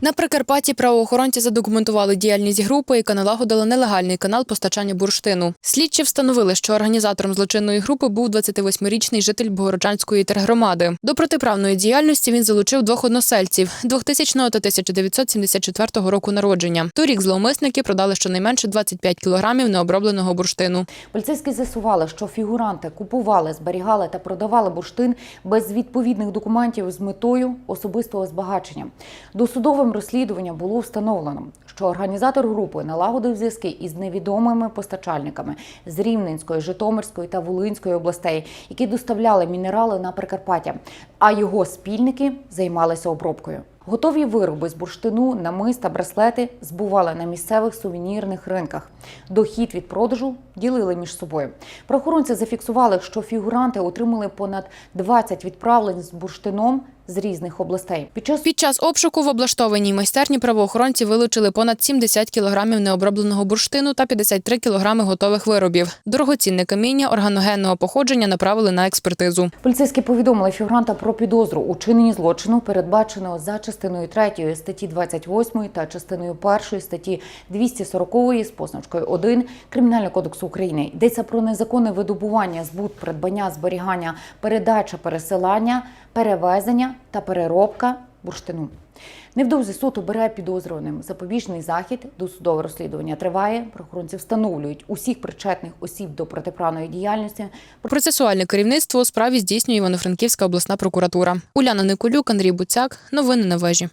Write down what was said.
На Прикарпатті правоохоронці задокументували діяльність групи, яка налагодила нелегальний канал постачання бурштину. Слідчі встановили, що організатором злочинної групи був 28-річний житель Богородчанської тергромади. До протиправної діяльності він залучив двох односельців 2000 та 1974 року народження. Торік зловмисники продали щонайменше 25 кілограмів необробленого бурштину. Поліцейські з'ясували, що фігуранти купували, зберігали та продавали бурштин без відповідних документів з метою особистого збагачення. Досудовим розслідуванням було встановлено, що організатор групи налагодив зв'язки із невідомими постачальниками з Рівненської, Житомирської та Волинської областей, які доставляли мінерали на Прикарпаття, а його спільники займалися обробкою. Готові вироби з бурштину, намис та браслети збували на місцевих сувенірних ринках. Дохід від продажу ділили між собою. Правоохоронці зафіксували, що фігуранти отримали понад 20 відправлень з бурштином з різних областей. Під час Під час обшуку в облаштованій майстерні правоохоронці вилучили понад 70 кілограмів необробленого бурштину та 53 кілограми готових виробів. Дорогоцінне каміння органогенного походження направили на експертизу. Поліцейські повідомили фігуранта про підозру у чиненні злочину, передбаченого за частиною 3 статті 28 та частиною 1 статті 240 з позначкою 1 Кримінального кодексу України. Йдеться про незаконне видобування, збут, придбання, зберігання, передача, пересилання, перевезення та переробка бурштину. Невдовзі суд обирає підозрюваним запобіжний захід. Досудове розслідування триває. Прохоронці встановлюють усіх причетних осіб до протиправної діяльності. Процесуальне керівництво у справі здійснює Івано-Франківська обласна прокуратура. Уляна Николюк, Андрій Буцяк. Новини на вежі.